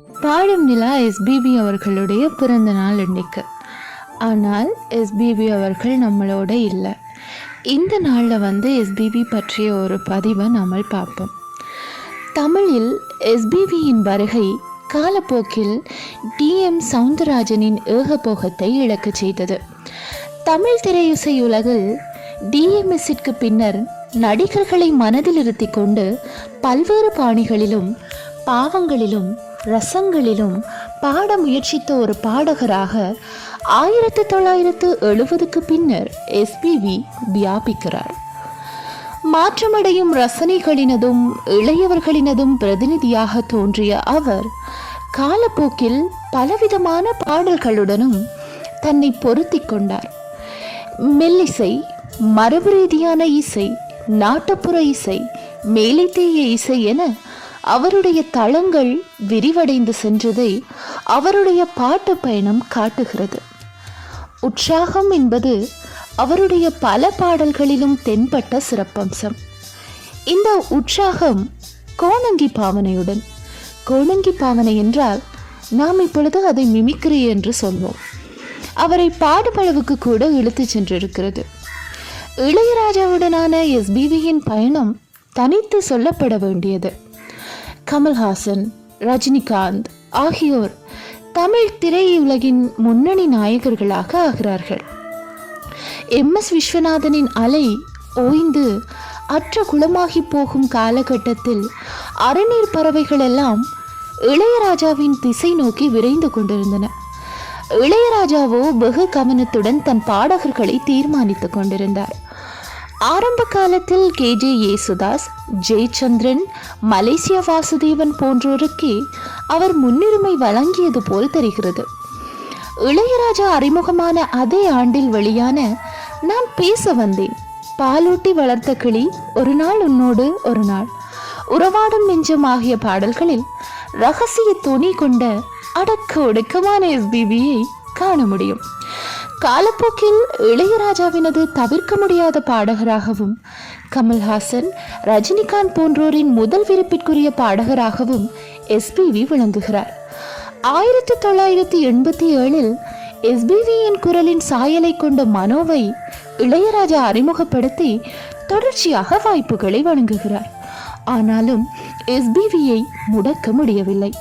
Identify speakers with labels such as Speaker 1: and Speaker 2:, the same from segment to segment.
Speaker 1: பாடும் நிலா எஸ்பிபி அவர்களுடைய பிறந்த நாள் இன்னைக்கு ஆனால் எஸ்பிபி அவர்கள் நம்மளோட இல்லை. இந்த நாளில் வந்து எஸ்பிபி பற்றிய ஒரு பதிவை நாமல் பார்ப்போம். தமிழில் எஸ்பிபியின் வருகை காலப்போக்கில் டிஎம் சவுந்தரராஜனின் ஏகபோகத்தை இழக்கச் செய்தது. தமிழ் திரையிசை உலகில் டிஎம்எஸ்ஸிற்கு பின்னர் நடிகர்களை மனதில் இருத்தி கொண்டு பல்வேறு பாணிகளிலும் பாவங்களிலும் ரசங்களிலும் பாட முயற்சித்த ஒரு பாடகராக ஆயிரத்தி தொள்ளாயிரத்து எழுபதுக்கு பின்னர் எஸ்பிவி வியாபிக்கிறார். மாற்றமடையும் ரசனைகளினதும் இளையவர்களினதும் பிரதிநிதியாக தோன்றிய அவர் காலப்போக்கில் பலவிதமான பாடல்களுடனும் தன்னை பொருத்தி கொண்டார். மெல்லிசை மரபு ரீதியான இசை நாட்டுப்புற இசை மேலைத்தேய இசை என அவருடைய தளங்கள் விரிவடைந்து சென்றதை அவருடைய பாட்டு பயணம் காட்டுகிறது. உற்சாகம் என்பது அவருடைய பல பாடல்களிலும் தென்பட்ட சிறப்பம்சம். இந்த உற்சாகம் கோணங்கி பாவனையுடன் கோணங்கி பாவனை என்றால் நாம் இப்பொழுது அதை மிமிக்ரி என்று சொல்வோம். அவரை பாடுபளவுக்கு கூட இழுத்துச் சென்றிருக்கிறது. இளையராஜாவுடனான எஸ்பிவியின் பயணம் தனித்து சொல்லப்பட வேண்டியது. கமல்ஹாசன் ரஜினிகாந்த் ஆகியோர் தமிழ் திரையுலகின் முன்னணி நாயகர்களாக ஆகிறார்கள். எம். எஸ். விஸ்வநாதனின் அலை ஓய்ந்து அற்ற குளமாகி போகும் காலகட்டத்தில் அறநீர் பறவைகள் எல்லாம் இளையராஜாவின் திசை நோக்கி விரைந்து கொண்டிருந்தன. இளையராஜாவோ வெகு கவனத்துடன் தன் பாடகர்களை தீர்மானித்துக் கொண்டிருந்தார். ஆரம்ப காலத்தில் K. J. Yesudas Jayachandran Malaysia Vasudevan போன்றோருக்கு அவர் முன்னுரிமை வழங்கியது போல் தெரிகிறது. இளையராஜா அறிமுகமான அதே ஆண்டில் வெளியான நான் பேச வந்தேன். பாலூட்டி வளர்த்த கிளி ஒரு நாள் உன்னோடு ஒரு நாள். உறவாடும் நெஞ்சம் ஆகிய பாடல்களில் ரகசிய துணி கொண்ட அடக்க ஒடுக்கமான எஸ்பிபியை காண முடியும். காலப்போக்கில் இளையராஜாவினது தவிர்க்க முடியாத பாடகராகவும் கமல்ஹாசன் ரஜினிகாந்த் போன்றோரின் முதல் விருப்பிற்குரிய பாடகராகவும் எஸ்பிவி விளங்குகிறார். ஆயிரத்தி தொள்ளாயிரத்தி எண்பத்தி ஏழில் எஸ்பிவியின் குரலின் சாயலை கொண்ட மனோவை இளையராஜா அறிமுகப்படுத்தி தொடர்ச்சியாக வாய்ப்புகளை வழங்குகிறார். ஆனாலும் எஸ்பிவியை முடக்க முடியவில்லை.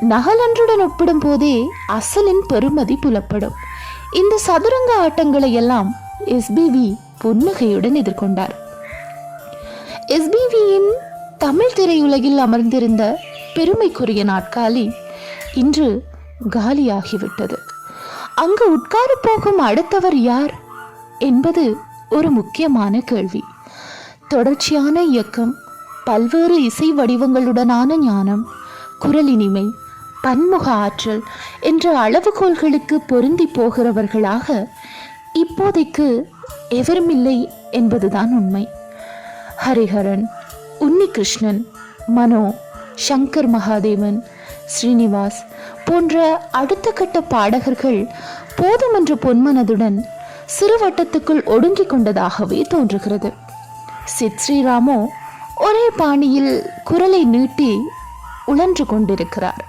Speaker 1: நகலன்றுடன் ஒப்பிடும் போதே அசலின் பெருமதி புலப்படும். இந்த சதுரங்க ஆட்டங்களை எல்லாம் எஸ்பிவி புன்னகையுடன் எதிர்கொண்டார். எஸ்பிவியின் தமிழ் திரையுலகில் அமர்ந்திருந்த பெருமைக்குரிய நாட்காலி இன்று காலியாகிவிட்டது. அங்கு உட்கார போகும் அடுத்தவர் யார் என்பது ஒரு முக்கியமான கேள்வி. தொடர்ச்சியான இயக்கம் பல்வேறு இசை வடிவங்களுடனான ஞானம் குரலினிமை பன்முக ஆற்றல் என்ற அளவுகோல்களுக்கு பொருந்தி போகிறவர்களாக இப்போதைக்கு எவருமில்லை என்பதுதான் உண்மை. ஹரிஹரன் உன்னிகிருஷ்ணன் மனோ சங்கர் மகாதேவன் ஸ்ரீனிவாஸ் போன்ற அடுத்த கட்ட பாடகர்கள் போதுமென்ற பொன்மனதுடன் சிறுவட்டத்துக்குள் ஒடுங்கிக் கொண்டதாகவே தோன்றுகிறது. சித் ஸ்ரீராமோ ஒரே பாணியில் குரலை நீட்டி உழன்று கொண்டிருக்கிறார்.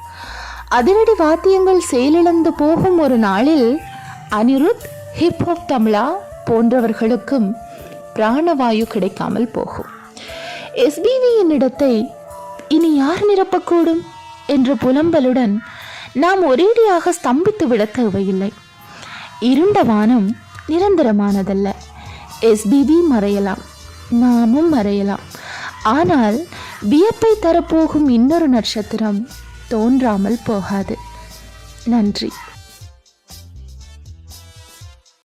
Speaker 1: அதிரடி வாத்தியங்கள் செயலிழந்து போகும் ஒரு நாளில் அனிருத் ஹிப்ஹாப் தமிழா போன்றவர்களுக்கும் பிராணவாயு கிடைக்காமல் போகும். எஸ்பிவியின் இடத்தை இனி யார் நிரப்பக்கூடும்? என்ற புலம்பலுடன் நாம் ஒரேடியாக ஸ்தம்பித்து விட தேவையில்லை இருண்ட வானம் நிரந்தரமானதல்ல. எஸ்பிபி மறையலாம். நாமும் மறையலாம். ஆனால் வியப்பை தரப்போகும் இன்னொரு நட்சத்திரம் தோன்றாமல் போகாது. நன்றி.